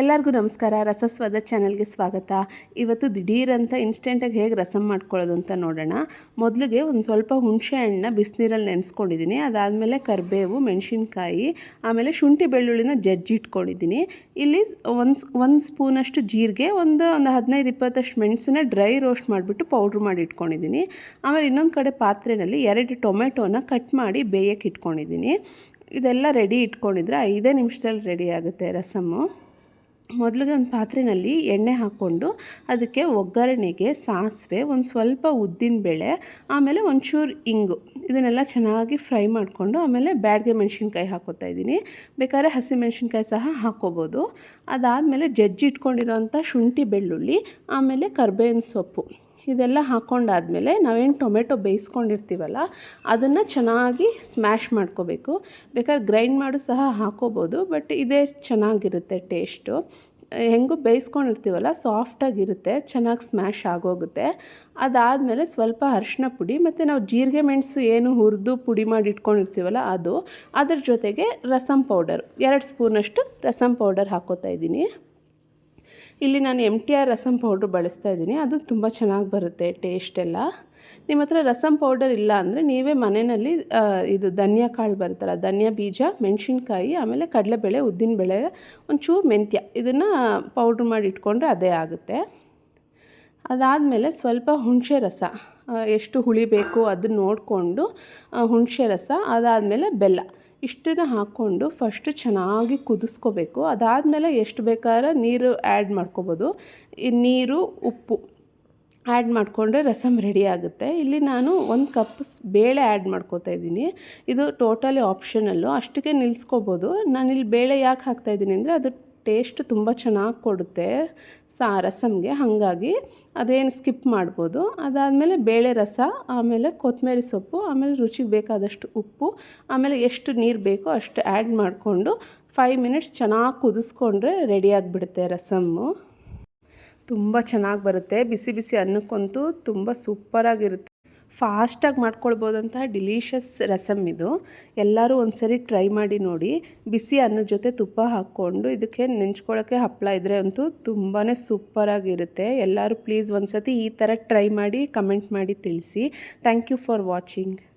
ಎಲ್ಲರಿಗೂ ನಮಸ್ಕಾರ. ರಸಸ್ವಾದ ಚಾನಲ್ಗೆ ಸ್ವಾಗತ. ಇವತ್ತು ದಿಢೀರಂತ ಇನ್ಸ್ಟೆಂಟಾಗಿ ಹೇಗೆ ರಸಮ್ ಮಾಡ್ಕೊಳ್ಳೋದು ಅಂತ ನೋಡೋಣ. ಮೊದಲಿಗೆ ಒಂದು ಸ್ವಲ್ಪ ಹುಣಸೆ ಹಣ್ಣನ್ನ ಬಿಸಿನೀರಲ್ಲಿ ನೆನೆಸ್ಕೊಂಡಿದ್ದೀನಿ. ಅದಾದಮೇಲೆ ಕರಿಬೇವು, ಮೆಣಸಿನ್ಕಾಯಿ, ಆಮೇಲೆ ಶುಂಠಿ ಬೆಳ್ಳುಳ್ಳಿನ ಜಜ್ಜಿ ಇಟ್ಕೊಂಡಿದ್ದೀನಿ. ಇಲ್ಲಿ ಒಂದು ಒಂದು ಸ್ಪೂನಷ್ಟು ಜೀರಿಗೆ, ಒಂದು ಒಂದು ಹದಿನೈದು ಇಪ್ಪತ್ತಷ್ಟು ಮೆಣಸನ್ನ ಡ್ರೈ ರೋಸ್ಟ್ ಮಾಡಿಬಿಟ್ಟು ಪೌಡ್ರ್ ಮಾಡಿ ಇಟ್ಕೊಂಡಿದ್ದೀನಿ. ಆಮೇಲೆ ಇನ್ನೊಂದು ಕಡೆ ಪಾತ್ರೆಯಲ್ಲಿ ಎರಡು ಟೊಮೆಟೊನ ಕಟ್ ಮಾಡಿ ಬೇಯಕ್ಕೆ ಇಟ್ಕೊಂಡಿದ್ದೀನಿ. ಇದೆಲ್ಲ ರೆಡಿ ಇಟ್ಕೊಂಡಿದ್ರೆ ಐದೇ ನಿಮಿಷದಲ್ಲಿ ರೆಡಿ ಆಗುತ್ತೆ ರಸಮ್ಮು. ಮೊದಲಿಗೆ ಒಂದು ಪಾತ್ರೆಯಲ್ಲಿ ಎಣ್ಣೆ ಹಾಕ್ಕೊಂಡು ಅದಕ್ಕೆ ಒಗ್ಗರಣೆಗೆ ಸಾಸಿವೆ, ಒಂದು ಸ್ವಲ್ಪ ಉದ್ದಿನ ಬೇಳೆ, ಆಮೇಲೆ ಒಂಚೂರು ಇಂಗು. ಇದನ್ನೆಲ್ಲ ಚೆನ್ನಾಗಿ ಫ್ರೈ ಮಾಡಿಕೊಂಡು ಆಮೇಲೆ ಬ್ಯಾಡ್ಗೆ ಮೆಣಸಿನ್ಕಾಯಿ ಹಾಕೋತಾ ಇದ್ದೀನಿ. ಬೇಕಾದ್ರೆ ಹಸಿ ಮೆಣಸಿನ್ಕಾಯಿ ಸಹ ಹಾಕ್ಕೋಬೋದು ಅದಾದಮೇಲೆ ಜಜ್ಜಿ ಇಟ್ಕೊಂಡಿರೋಂಥ ಶುಂಠಿ ಬೆಳ್ಳುಳ್ಳಿ, ಆಮೇಲೆ ಕರ್ಬೇವಿನ ಸೊಪ್ಪು. ಇದೆಲ್ಲ ಹಾಕ್ಕೊಂಡಾದಮೇಲೆ ನಾವೇನು ಟೊಮೆಟೊ ಬೇಯಿಸ್ಕೊಂಡಿರ್ತೀವಲ್ಲ, ಅದನ್ನು ಚೆನ್ನಾಗಿ ಸ್ಮ್ಯಾಶ್ ಮಾಡ್ಕೋಬೇಕು. ಬೇಕಾದ್ರೆ ಗ್ರೈಂಡ್ ಮಾಡು ಸಹ ಹಾಕೋಬೋದು, ಬಟ್ ಇದೇ ಚೆನ್ನಾಗಿರುತ್ತೆ ಟೇಸ್ಟು. ಹೆಂಗೂ ಬೇಯಿಸ್ಕೊಂಡಿರ್ತೀವಲ್ಲ, ಸಾಫ್ಟಾಗಿರುತ್ತೆ, ಚೆನ್ನಾಗಿ ಸ್ಮ್ಯಾಶ್ ಆಗೋಗುತ್ತೆ. ಅದಾದಮೇಲೆ ಸ್ವಲ್ಪ ಅರಿಶಿನ ಪುಡಿ, ಮತ್ತು ನಾವು ಜೀರಿಗೆ ಮೆಣಸು ಏನು ಹುರಿದು ಪುಡಿ ಮಾಡಿ ಇಟ್ಕೊಂಡಿರ್ತೀವಲ್ಲ ಅದು, ಅದ್ರ ಜೊತೆಗೆ ರಸಮ್ ಪೌಡರ್. ಎರಡು ಸ್ಪೂನಷ್ಟು ರಸಮ್ ಪೌಡರ್ ಹಾಕೋತಾ ಇದ್ದೀನಿ. ಇಲ್ಲಿ ನಾನು M T R rasam powder ಬಳಸ್ತಾ ಇದ್ದೀನಿ. ಅದು ತುಂಬ ಚೆನ್ನಾಗಿ ಬರುತ್ತೆ ಟೇಸ್ಟ್ ಎಲ್ಲ. ನಿಮ್ಮ ಹತ್ರ ರಸಮ್ ಪೌಡರ್ ಇಲ್ಲ ಅಂದರೆ ನೀವೇ ಮನೆಯಲ್ಲಿ ಇದು ಧನಿಯಾ ಕಾಳು ಬರುತ್ತಲ್ಲ, ಧನಿಯಾ ಬೀಜ, ಮೆಣಸಿನ್ಕಾಯಿ, ಆಮೇಲೆ ಕಡಲೆಬೇಳೆ, ಉದ್ದಿನಬೇಳೆ, ಒಂಚೂರು ಮೆಂತ್ಯ, ಇದನ್ನು ಪೌಡ್ರ್ ಮಾಡಿ ಇಟ್ಕೊಂಡ್ರೆ ಅದೇ ಆಗುತ್ತೆ. ಅದಾದಮೇಲೆ ಸ್ವಲ್ಪ ಹುಣಸೆ ರಸ. ಎಷ್ಟು ಹುಳಿ ಬೇಕು ಅದನ್ನು ನೋಡಿಕೊಂಡು ಹುಣಸೆ ರಸ, ಅದಾದಮೇಲೆ ಬೆಲ್ಲ. ಇಷ್ಟನ್ನು ಹಾಕ್ಕೊಂಡು ಫಸ್ಟು ಚೆನ್ನಾಗಿ ಕುದಿಸ್ಕೋಬೇಕು. ಅದಾದಮೇಲೆ ಎಷ್ಟು ಬೇಕಾದ್ರೆ ನೀರು ಆ್ಯಡ್ ಮಾಡ್ಕೋಬೋದು. ನೀರು, ಉಪ್ಪು ಆ್ಯಡ್ ಮಾಡಿಕೊಂಡ್ರೆ ರಸಮ್ ರೆಡಿ ಆಗುತ್ತೆ. ಇಲ್ಲಿ ನಾನು ಒಂದು ಕಪ್ ಬೇಳೆ ಆ್ಯಡ್ ಮಾಡ್ಕೋತಾ ಇದ್ದೀನಿ. ಇದು ಟೋಟಲಿ ಆಪ್ಷನಲ್ಲು ಅಷ್ಟಕ್ಕೆ ನಿಲ್ಲಿಸ್ಕೋಬೋದು ನಾನಿಲ್ಲಿ ಬೇಳೆ ಯಾಕೆ ಹಾಕ್ತಾಯಿದ್ದೀನಿ ಅಂದರೆ ಅದು ಟೇಸ್ಟ್ ತುಂಬ ಚೆನ್ನಾಗಿ ಕೊಡುತ್ತೆ. ಸಾ, ರಸಮ್ಗೆ ಹಾಗಾಗಿ ಅದೇನು ಸ್ಕಿಪ್ ಮಾಡ್ಬೋದು. ಅದಾದಮೇಲೆ ಬೇಳೆ ರಸ, ಆಮೇಲೆ ಕೊತ್ತಂಬರಿ ಸೊಪ್ಪು, ಆಮೇಲೆ ರುಚಿಗೆ ಬೇಕಾದಷ್ಟು ಉಪ್ಪು, ಆಮೇಲೆ ಎಷ್ಟು ನೀರು ಬೇಕೋ ಅಷ್ಟು ಆ್ಯಡ್ ಮಾಡಿಕೊಂಡು ಫೈವ್ ಮಿನಿಟ್ಸ್ ಚೆನ್ನಾಗಿ ಕುದಿಸ್ಕೊಂಡ್ರೆ ರೆಡಿಯಾಗಿಬಿಡುತ್ತೆ ರಸಮ್ಮು. ತುಂಬ ಚೆನ್ನಾಗಿ ಬರುತ್ತೆ. ಬಿಸಿ ಬಿಸಿ ಅನ್ನಕ್ಕಂತೂ ತುಂಬ ಸೂಪರಾಗಿರುತ್ತೆ. ಫಾಸ್ಟಾಗಿ ಮಾಡ್ಕೊಳ್ಬೋದಂತಹ ಡಿಲೀಷಸ್ ರಸಮ್ ಇದು. ಎಲ್ಲರೂ ಒಂದು ಸರಿ ಟ್ರೈ ಮಾಡಿ ನೋಡಿ. ಬಿಸಿ ಅನ್ನದ ಜೊತೆ ತುಪ್ಪ ಹಾಕ್ಕೊಂಡು ಇದಕ್ಕೆ ನೆಂಚ್ಕೊಳ್ಳೋಕ್ಕೆ ಹಪ್ಪಳ ಇದ್ದರೆ ಅಂತೂ ತುಂಬಾ ಸೂಪರಾಗಿರುತ್ತೆ ಎಲ್ಲರೂ ಪ್ಲೀಸ್ ಒಂದು ಸತಿ ಈ ಥರ ಟ್ರೈ ಮಾಡಿ ಕಮೆಂಟ್ ಮಾಡಿ ತಿಳಿಸಿ. Thank you for watching.